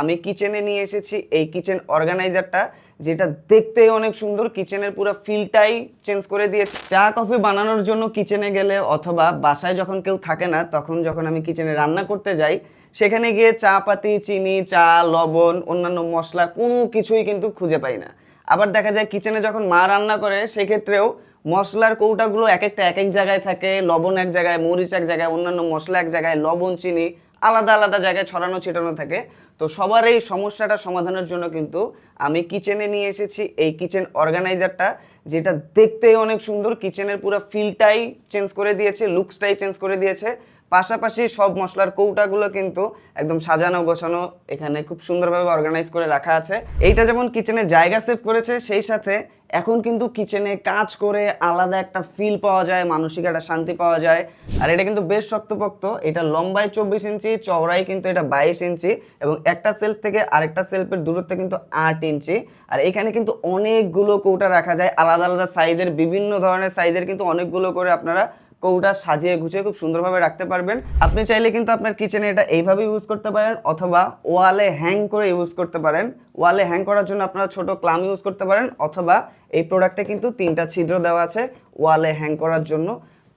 আমি কিচেনে নিয়ে এসেছি। এই কিচেন অর্গানাইজারটা যেটা দেখতেই অনেক সুন্দর কিচেনের পুরো ফিলটাই চেঞ্জ করে দিয়েছে। চা কফি বানানোর জন্য কিচেনে গেলে অথবা বাসায় যখন কেউ থাকে না, তখন যখন আমি কিচেনে রান্না করতে যাই, সেখানে গিয়ে চা পাতি চিনি, চা, লবণ, অন্যান্য মশলা, কোনো কিছুই কিন্তু খুঁজে পাই না। আবার দেখা যায় কিচেনে যখন মা রান্না করে, সেক্ষেত্রেও মশলার কৌটাগুলো এক একটা এক এক জায়গায় থাকে। লবণ এক জায়গায়, মরিচ এক জায়গায়, অন্যান্য মশলা এক জায়গায়, লবণ, চিনি আলাদা আলাদা জায়গায় ছড়ানো, ছিটানো থাকে। তো সবার এই সমস্যাটা সমাধানের জন্য কিন্তু আমি কিচেনে নিয়ে এসেছি। এই কিচেন অর্গানাইজারটা যেটা দেখতে অনেক সুন্দর। কিচেনের পুরো ফিলটাই চেঞ্জ করে দিয়েছে লুকসটাই চেঞ্জ করে দিয়েছে। পাশাপাশি সব মশলার কৌটাগুলো কিন্তু একদম সাজানো গোছানো এখানে খুব সুন্দরভাবে অর্গানাইজ করে রাখা আছে। এইটা যেমন কিচেনে জায়গা সেভ করেছে, সেই সাথে এখন কিন্তু কিচেনে কাজ করে আলাদা একটা ফিল পাওয়া যায়, মানসিক একটা শান্তি পাওয়া যায়। আর এটা কিন্তু বেশ শক্তপোক্ত, এটা লম্বায় চব্বিশ ইঞ্চি চওড়াই কিন্তু এটা বাইশ ইঞ্চি এবং একটা সেলফ থেকে আরেকটা সেলফের দূরত্ব কিন্তু আট ইঞ্চি। আর এখানে কিন্তু অনেকগুলো কৌটা রাখা যায়, আলাদা আলাদা সাইজের বিভিন্ন ধরনের সাইজের কিন্তু অনেকগুলো করে আপনারা কৌটা সাজিয়ে গুছিয়ে খুব সুন্দরভাবে রাখতে পারবেন। আপনি চাইলে কিন্তু আপনার কিচেনে এটা এইভাবে ইউজ করতে পারেন অথবা ওয়ালে হ্যাং করে ইউজ করতে পারেন। ওয়ালে হ্যাং করার জন্য আপনারা ছোট ক্লাম ইউজ করতে পারেন অথবা এই প্রোডাক্টে কিন্তু তিনটা ছিদ্র দেওয়া আছে ওয়ালে হ্যাং করার জন্য।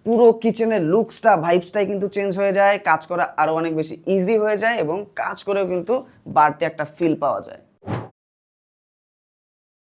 পুরো কিচেনের লুকসটা ভাইবসটাই কিন্তু চেঞ্জ হয়ে যায়, কাজ করা আরও অনেক বেশি ইজি হয়ে যায় এবং কাজ করেও কিন্তু বাড়তি একটা ফিল পাওয়া যায়।